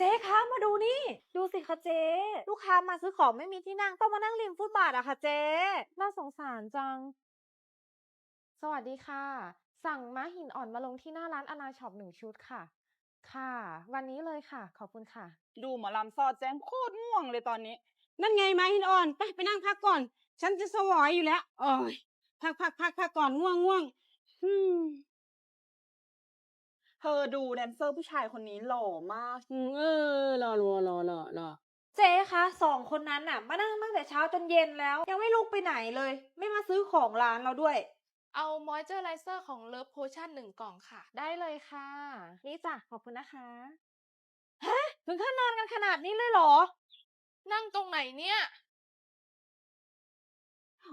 เจ๊คะมาดูนี่ ดูสิคะเจ๊ ลูกค้ามาซื้อของไม่มีที่นั่งต้องมานั่งริมฟุตบาทอะค่ะเจ๊น่าสงสารจัง สวัสดีค่ะ สั่งม้าหินอ่อนมาลงที่หน้าร้านอนาช็อปหนึ่งชุดค่ะ ค่ะ วันนี้เลยค่ะ ขอบคุณค่ะ ดูหมอลำซอดแจ้งโคตรง่วงเลยตอนนี้ นั่นไงไม้หินอ่อนไปไปนั่งพักก่อน ฉันจะสวอยอยู่แล้วโอ้ยพักพักพักพักก่อนง่วงง่วงอืม เธอดูแดนเซอร์ผู้ชายคนนี้หล่อมากอืมเออรอรอรอรอรอเจ๊คะสองคนนั้นน่ะ มานั่งตั้งแต่เช้าจนเย็นแล้ว ยังไม่ลุกไปไหนเลย ไม่มาซื้อของร้านเราด้วย เอามอยเจอร์ไรเซอร์ของเลิฟโพชั่นหนึ่งกล่องค่ะ ได้เลยค่ะ นี่จ้ะขอบคุณนะคะถึงขั้นนอนกันขนาดนี้เลยเหรอ นั่งตรงไหนเนี่ย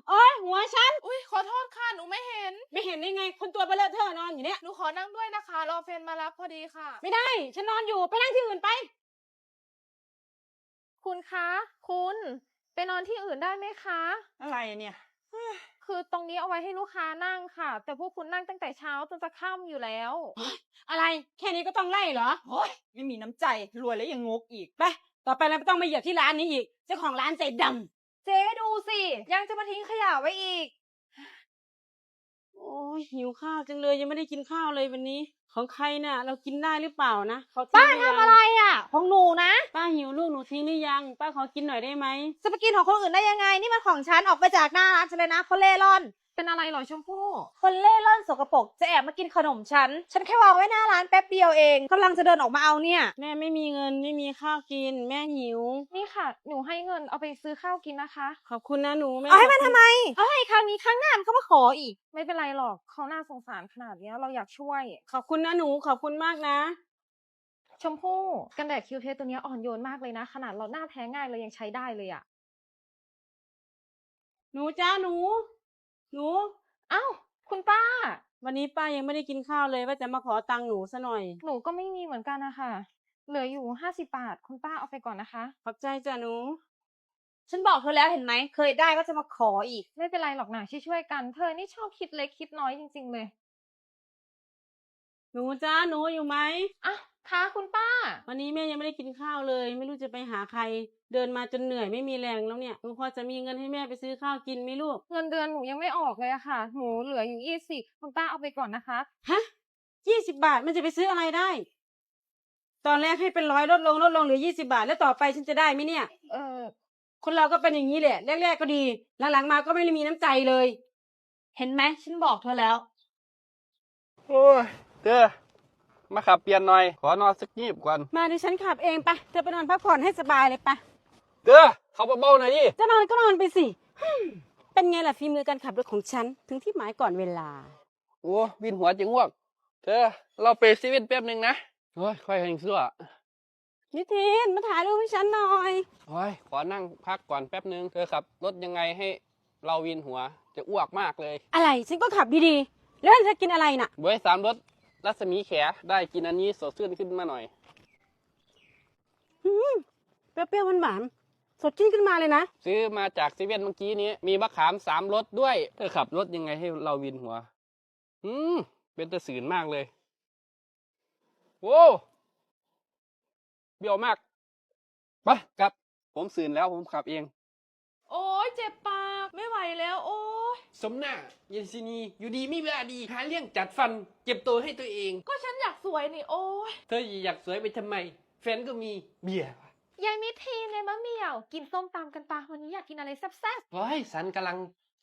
โอ้ยหัวฉัน อุ้ยขอโทษค่ะหนูไม่เห็น ไม่เห็นได้ไง คนตัวเบลเลอะเธอนอนอยู่เนี่ย หนูขอนั่งด้วยนะคะ รอแฟนมารับพอดีค่ะ ไม่ได้ ฉันนอนอยู่ ไปนั่งที่อื่นไป คุณคะ คุณไปนอนที่อื่นได้ไหมคะ อะไรเนี่ยคือตรงนี้เอาไว้ให้ลูกค้านั่งค่ะ แต่พวกคุณนั่งตั้งแต่เช้าจนจะค่ำอยู่แล้ว อะไร แค่นี้ก็ต้องไล่เหรอโอ้ยไม่มีน้ำใจ รวยแล้วยังงกอีก ไป ต่อไปเราไม่ต้องมาเหยียบที่ร้านนี้อีก เจ้าของร้านใจดำ เจ๊ดูสิ ยังจะมาทิ้งขยะไว้อีก โอ้ยหิวข้าวจังเลยยังไม่ได้กินข้าวเลยวันนี้ ของใครน่ะ เรากินได้หรือเปล่านะเขาทิ้งป้าหยังทำอะไรอะ ของหนูนะ ป้าหิวลูกหนูทิ้งหรือยัง ป้าขอกินหน่อยได้ไหมจะไปกินของคนอื่นได้ยังไง นี่มันของฉันออกไปจากหน้าร้านฉันเลยนะคนเล่ร่อน เป็นอะไรเหรอชมพู่ คนเล่ร่อนสกปรกจะแอบมากินขนมฉัน ฉันแค่วางไว้หน้าร้านแป๊บเดียวเองกำลังจะเดินออกมาเอาเนี่ย แม่ไม่มีเงินไม่มีข้าวกิน แม่หิว นี่ค่ะ หนูให้เงินเอาไปซื้อข้าวกินนะคะ ขอบคุณนะหนูแม่เอาให้มันขบคุณทำไม เอาให้ครั้งนี้ครั้งหน้ามันก็มาขออีก ไม่เป็นไรหรอกเขาน่าสงสารขนาดเนี้ยเราอยากช่วย ขอบคุณนะหนูขอบคุณมากนะ ชมพู่กันแดดคิวเทสตัวเนี้ยอ่อนโยนมากเลยนะ ขนาดเราหน้าแพ้ง่ายเลยยังใช้ได้เลยอะหนูจ้าหนู หนูเอ้า คุณป้า วันนี้ป้ายังไม่ได้กินข้าวเลย ว่าจะมาขอตังค์หนูซะหน่อย หนูก็ไม่มีเหมือนกันนะคะเหลืออยู่ห้าสิบาท คุณป้าเอาไปก่อนนะคะ ขอบใจจ้ะหนู ฉันบอกเธอแล้วเห็นไหม เคยได้ก็จะมาขออีก ไม่เป็นไรหรอกนะช่วยๆกัน เธอนี่ชอบคิดเล็กคิดน้อยจริง ๆ เลย หนูจ้าหนูอยู่ไหม อะ คะคุณป้า วันนี้แม่ยังไม่ได้กินข้าวเลย ไม่รู้จะไปหาใคร เดินมาจนเหนื่อยไม่มีแรงแล้วเนี่ยหนูพอจะมีเงินให้แม่ไปซื้อข้าวกินไหมลูกเงินเดือนหนูยังไม่ออกเลยอะค่ะ หนูเหลืออยู่ยี่สิบคุณป้าเอาไปก่อนนะคะ ฮะยี่สิบาทมันจะไปซื้ออะไรได้ ตอนแรกให้เป็นร้อยลดลงลดลงเหลือยี่สิบาท แล้วต่อไปฉันจะได้ไหมเนี่ย เออคนเราก็เป็นอย่างนี้แหละแรกๆก็ดี หลังๆมาก็ไม่ได้มีน้ำใจเลย เห็นไหมฉันบอกเธอแล้ว โอ้ยเด้อ มาขับเปลี่ยนหน่อย ขอนอนสักยีบก่อนมาดิฉันขับเองไปเธอไปนอนพักผ่อนให้สบายเลยไปเด้อเขาเบาๆหน่อยดิจะนอนก็นอนไปสิฮึ่มเป็นไงล่ะฝีมือการขับรถของฉัน ถึงที่หมายก่อนเวลา โอ้วินหัวจังวกเธอเราไปเซเว่นแป๊บหนึ่งนะโอ้ยค่อยแห่งซั่วนิทินมาถ่ายรูปให้ฉันหน่อย โอ้ยขอนั่งพักก่อนแป๊บหนึ่งเธอขับรถยังไงให้เราวินหัวจะอ้วกมากเลยอะไรฉันก็ขับดีๆแล้วเธอกินอะไรน่ะบวยสามรถ รัศมีแขได้กินอันนี้สดชื่นขึ้นมาหน่อย อืมเปรี้ยวๆหวานๆสดชื่นขึ้นมาเลยนะ ซื้อมาจากเซเว่นเมื่อกี้นี้ มีมะขามสามรสด้วยเธอขับรถยังไงให้เราวินหัว อืม เป็นตะสืนมากเลยโว้วเบี้ยวมากไปกลับ ผมสืนแล้วผมขับเอง โอ้ยเจ็บปาก ไม่ไหวแล้ว โอ้ย สมหน้าเย็นซินีอยู่ดีไม่เวลาดีหาเรื่องจัดฟัน เจ็บตัวให้ตัวเอง ก็ฉันอยากสวยนี่โอ้ยเธออยากสวยไปทำไม แฟนก็มีเบียร์ยายมิทีนในมะเหมี่ยว กินส้มตำกันปะวันนี้อยากกินอะไรแซ่บโอ้ยสันกำลัง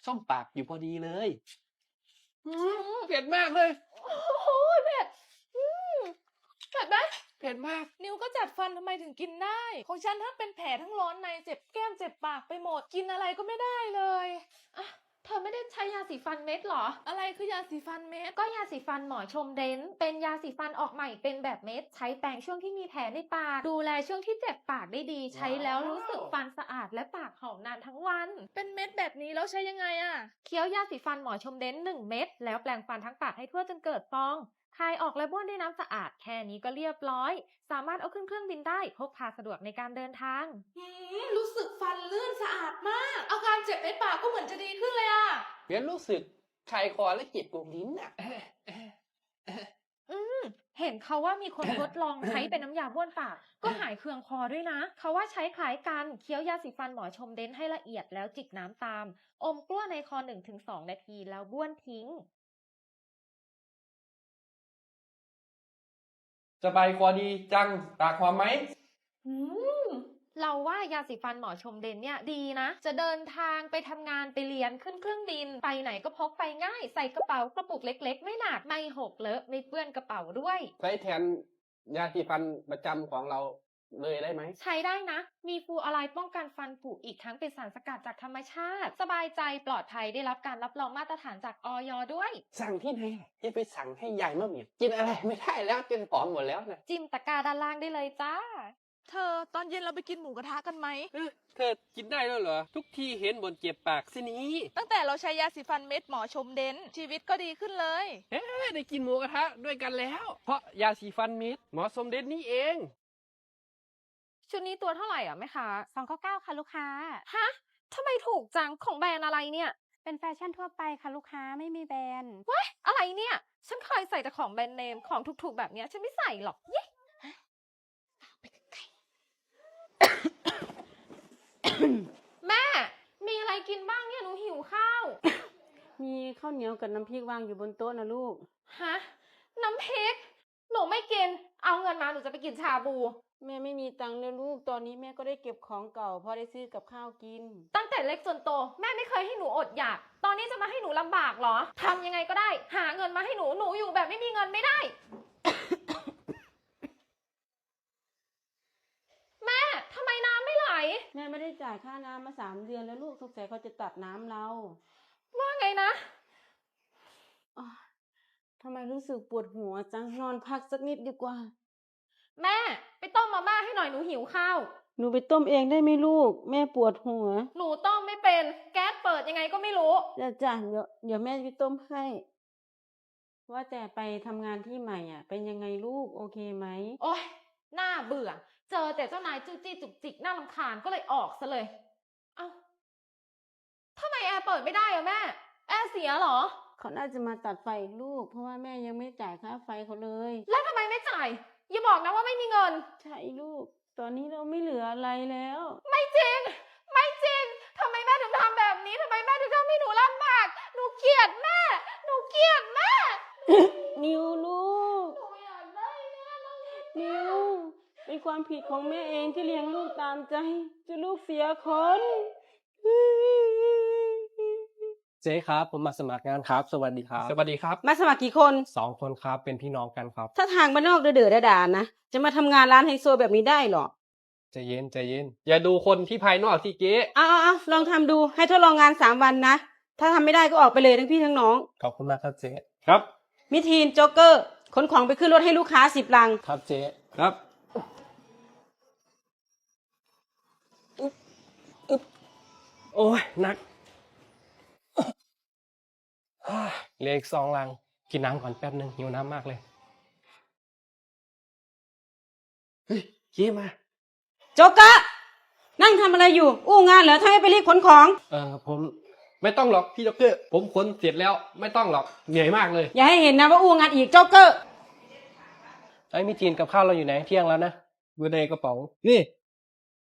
ส้มปากอยู่พอดีเลยอืมเผ็ดมากเลยโอ้โหเผ็ดอืมเผ็ดไหมเผ็ดมาก นิวก็จัดฟันทำไมถึงกินได้ ของฉันทั้งเป็นแผลทั้งร้อนในเจ็บแก้มเจ็บปากไปหมด กินอะไรก็ไม่ได้เลยๆอะ เธอไม่ได้ใช้ยาสีฟันเม็ดเหรอ อะไรคือยาสีฟันเม็ด ก็ยาสีฟันหมอชมเดน เป็นยาสีฟันออกใหม่เป็นแบบเม็ด ใช้แปรงช่วงที่มีแผลในปาก ดูแลช่วงที่เจ็บปากได้ดี ใช้แล้วรู้สึกฟันสะอาดและปากหอมนานทั้งวัน เป็นเม็ดแบบนี้แล้วใช้ยังไงอะเคี้ยวยาสีฟันหมอชมเดนหนึ่งเม็ดแล้วแปรงฟันทั้งปากให้ทั่วจนเกิดฟอง คายออกและบ้วนด้วยน้ำสะอาดแค่นี้ก็เรียบร้อย สามารถเอาขึ้นเครื่องบินได้พกพาสะดวกในการเดินทางหืมรู้สึกฟันลื่นสะอาดมาก อาการเจ็บในปากก็เหมือนจะดีขึ้นเลยอะเพียนรู้สึกคายคอและเจ็บกรงลิ้นอะอืมเห็นเขาว่ามีคนทดลองใช้เป็นน้ำยาบ้วนปาก ก็หายเคืองคอด้วยนะ เขาว่าใช้คล้ายกันเคี้ยวยาสีฟันหมอชมเดนให้ละเอียดแล้วจิกน้ำตาม อมกล้วในคอ1-2นาทีแล้วบ้วนทิ้ง สบายคอดีจังตากความไหมอืมเราว่ายาสีฟันหมอชมเดนเนี่ยดีนะ จะเดินทางไปทำงานไปเรียนขึ้นเครื่องบิน ไปไหนก็พกไปง่าย ใส่กระเป๋ากระปุกเล็ก ๆ ไม่หนักไม่หกเลอะไม่เปื้อนกระเป๋าด้วย ใช้แทนยาสีฟันประจำของเรา เลยได้ไหม ใช้ได้นะ มีฟลูออะไรด์ป้องกันฟันผุอีกทั้งเป็นสารสกัดจากธรรมชาติ สบายใจปลอดภัยได้รับการรับรองมาตรฐานจากออยด้วย สั่งที่ไหนจะไปสั่งให้ใหญ่มากเนี่ยกินอะไรไม่ได้แล้วจนผอมหมดแล้วนะจิ้มตะกร้าด้านล่างได้เลยจ้า เธอตอนเย็นเราไปกินหมูกระทะกันไหม เออเธอกินได้แล้วเหรอ ทุกทีเห็นบนเจ็บปากสินี้ตั้งแต่เราใช้ยาสีฟันเม็ดหมอชมเดนชีวิตก็ดีขึ้นเลยเอ๊ะได้กินหมูกระทะด้วยกันแล้ว เพราะยาสีฟันมิตรหมอสมเด็จนี่เอง ชุดนี้ตัวเท่าไหร่อะแม่ค้าสองเก้าเก้าค่ะลูกค้า ฮะทำไมถูกจังของแบรนด์อะไรเนี่ย เป็นแฟชั่นทั่วไปค่ะลูกค้าไม่มีแบรนด์ว้ายอะไรเนี่ย ฉันเคยใส่แต่ของแบรนด์เนมของถูกๆแบบเนี้ยฉันไม่ใส่หรอกเย้แม่ มีอะไรกินบ้างเนี่ยหนูหิวข้าว มีข้าวเหนียวกับน้ำพริกวางอยู่บนโต๊ะนะลูก ฮะ น้ำพริก หนูไม่กิน เอาเงินมาหนูจะไปกินชาบู แม่ไม่มีตังค์เลยลูก ตอนนี้แม่ก็ได้เก็บของเก่า พอได้ซื้อกับข้าวกิน ตั้งแต่เล็กจนโต แม่ไม่เคยให้หนูอดอยาก ตอนนี้จะมาให้หนูลำบากเหรอทำยังไงก็ได้ หาเงินมาให้หนูหนูอยู่แบบไม่มีเงินไม่ได้ แม่ทำไมน้ำไม่ไหล แม่ไม่ได้จ่ายค่าน้ำมาสามเดือนแล้วลูกสงสัยเขาจะตัดน้ำเราว่าไงนะอ้าวทำไมรู้สึกปวดหัวจังนอนพักสักนิดดีกว่า แม่ น่อยหนูหิวข้าว หนูไปต้มเองได้ไหมลูก แม่ปวดหัว หนูต้มไม่เป็น แก๊สเปิดยังไงก็ไม่รู้ จ้ะจ้ะเดี๋ยวเดี๋ยวแม่ไปต้มให้ ว่าแต่ไปทำงานที่ใหม่อะ เป็นยังไงลูกโอเคไหม โอ๊ยน่าเบื่อ เจอแต่เจ้านายจู้จี้จุกจิกน่ารำคาญก็เลยออกซะเลย เอ้าทำไมแอร์เปิดไม่ได้อะแม่ แอร์เสียเหรอ เขาน่าจะมาตัดไฟอีกลูก เพราะว่าแม่ยังไม่จ่ายค่าไฟเขาเลย แล้วทำไมไม่จ่าย อย่าบอกนะว่าไม่มีเงิน ใช่ลูก ตอนนี้เราไม่เหลืออะไรแล้ว ไม่จริง ไม่จริงทำไมแม่ถึงทำแบบนี้ทำไมแม่ถึงทำให้หนูลำบาก หนูเกลียดแม่ หนูเกลียดแม่ นิวลูก หนูอยากได้แม่แล้วนิว เป็นความผิดของแม่เองที่เลี้ยงลูกตามใจจะลูกเสียคน เจ๊ครับ ผมมาสมัครงานครับ สวัสดีครับ สวัสดีครับ มาสมัครกี่คนสองคนครับ เป็นพี่น้องกันครับ ถ้าทางบ้านนอกเดือดๆด่าๆนะ จะมาทำงานร้านไฮโซแบบนี้ได้เหรอใจเย็นใจเย็น อย่าดูคนที่ภายนอกที่เก๊เอาเอาเอาลองทำดู ให้ทดลองงานสามวันนะ ถ้าทำไม่ได้ก็ออกไปเลยทั้งพี่ทั้งน้อง ขอบคุณมากครับเจ๊ครับ มิทีนโจ๊กเกอร์ขนของไปขึ้นรถให้ลูกค้าสิบลัง ครับเจ๊ครับ โอ้ยหนักอ่า เหลืออีกสองลัง กินน้ำก่อนแป๊บหนึ่งหิวน้ำมากเลย เฮ้ยเก๊มาโจ๊กเกอร์นั่งทำอะไรอยู่ อู้งานเหรอถ้าไม่ไปรีบขนของ เออผมไม่ต้องหรอกพี่ด็อกเตอร์ผมขนเสร็จแล้วไม่ต้องหรอกเหนื่อยมากเลยอย่าให้เห็นนะว่าอู้งานอีกโจ๊กเกอร์ ไอ้ยมีจีนกับข้าวเราอยู่ไหนเที่ยงแล้วนะอยู่ในกระเป๋านี่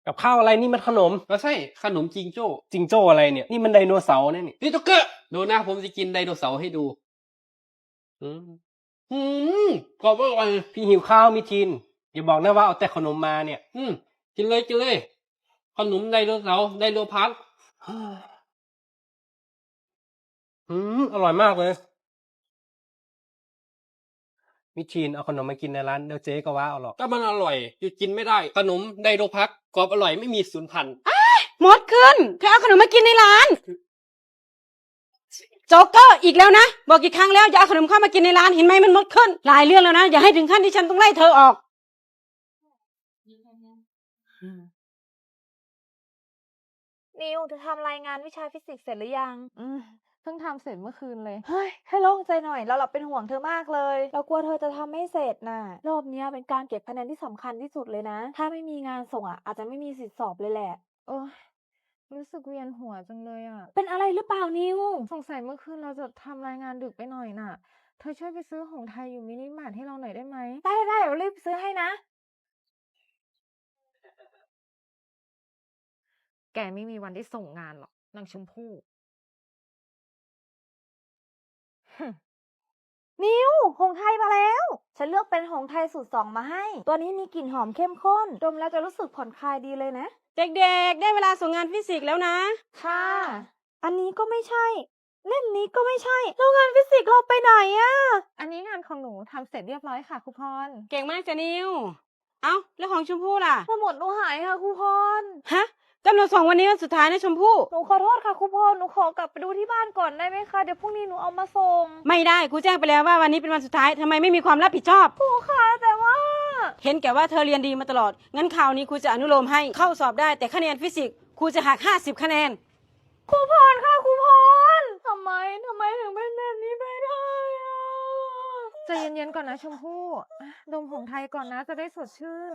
กับข้าวอะไรนี่มันขนม ก็ใช่ขนมจิงโจ้จิงโจ้อะไรเนี่ยนี่มันไดโนเสาร์เนี่ยนี่พี่ด็อกเตอร์ดูนะผมจะกินไดโนเสาร์ให้ดูอืมอืมกรอบอร่อยพี่หิวข้าวมีจีนอย่าบอกนะว่าเอาแต่ขนมมาเนี่ย อืมกินเลยกินเลย ขนมไดโนเสาร์ไดโนพัทอืมอร่อยมากเลย มิทีนเอาขนมมากินในร้านเดี๋ยวเจ๊ก็ว่าเอาหรอกก็มันอร่อยหยุดกินไม่ได้ ขนมไดโนพัทกรอบอร่อยไม่มีสูญพันธุ์หมดขึ้นใครเอาขนมมากินในร้าน โจ๊กเกอร์อีกแล้วนะ บอกกี่ครั้งแล้วอย่าเอาขนมเข้ามากินในร้านเห็นไหมมันหมดขึ้น หลายเรื่องแล้วนะ อย่าให้ถึงขั้นที่ฉันต้องไล่เธอออก นิวเธอทำรายงานวิชาฟิสิกส์เสร็จหรือยัง อืม เพิ่งทำเสร็จเมื่อคืนเลย เฮ้ย ให้โล่งใจหน่อย เราเราเป็นห่วงเธอมากเลย เรากลัวเธอจะทำไม่เสร็จน่ะ รอบเนี้ยเป็นการเก็บคะแนนที่สำคัญที่สุดเลยนะ ถ้าไม่มีงานส่งอะ อาจจะไม่มีสิทธิสอบเลยแหละ โอ้ยรู้สึกเวียนหัวจังเลยอะ เป็นอะไรหรือเปล่านิว สงสัยเมื่อคืนเราจะทำรายงานดึกไปหน่อยน่ะ เธอช่วยไปซื้อของไทยอยู่มินิมาร์ทให้เราหน่อยได้ไหม ได้ได้เดี๋ยวรีบซื้อให้นะ แกไม่มีวันได้ส่งงานหรอกนางชมพู่ นิวหงไทยมาแล้ว ฉันเลือกเป็นหงไทยสูตรสองมาให้ ตัวนี้มีกลิ่นหอมเข้มข้น ดมแล้วจะรู้สึกผ่อนคลายดีเลยนะ เด็กๆ ได้เวลาส่งงานฟิสิกส์แล้วนะ ค่ะ อันนี้ก็ไม่ใช่ เล่มนี้ก็ไม่ใช่แล้วงานฟิสิกส์เราไปไหนอะอันนี้งานของหนูทำเสร็จเรียบร้อยค่ะครูพร เก่งมากจ้ะนิว เอ้า แล้วของชมพู่ล่ะ สมุดหนูหายค่ะครูพร ฮะ กำหนดส่งวันนี้วันสุดท้ายนะชมพู่หนูขอโทษค่ะครูพรหนูขอกลับไปดูที่บ้านก่อนได้ไหมคะ เดี๋ยวพรุ่งนี้หนูเอามาส่งไม่ได้ครูแจ้งไปแล้วว่าวันนี้เป็นวันสุดท้ายทำไมไม่มีความรับผิดชอบ ครูคะแต่ว่า เห็นแก่ว่าเธอเรียนดีมาตลอด งั้นคราวนี้ครูจะอนุโลมให้เข้าสอบได้ แต่คะแนนฟิสิกส์ครูจะหัก 50 คะแนน ครูพรค่ะครูพรทำไมทำไมถึงเป็นแบบนี้ไปได้อะใจเย็นๆก่อนนะชมพู่อะดมของไทยก่อนนะจะได้สดชื่น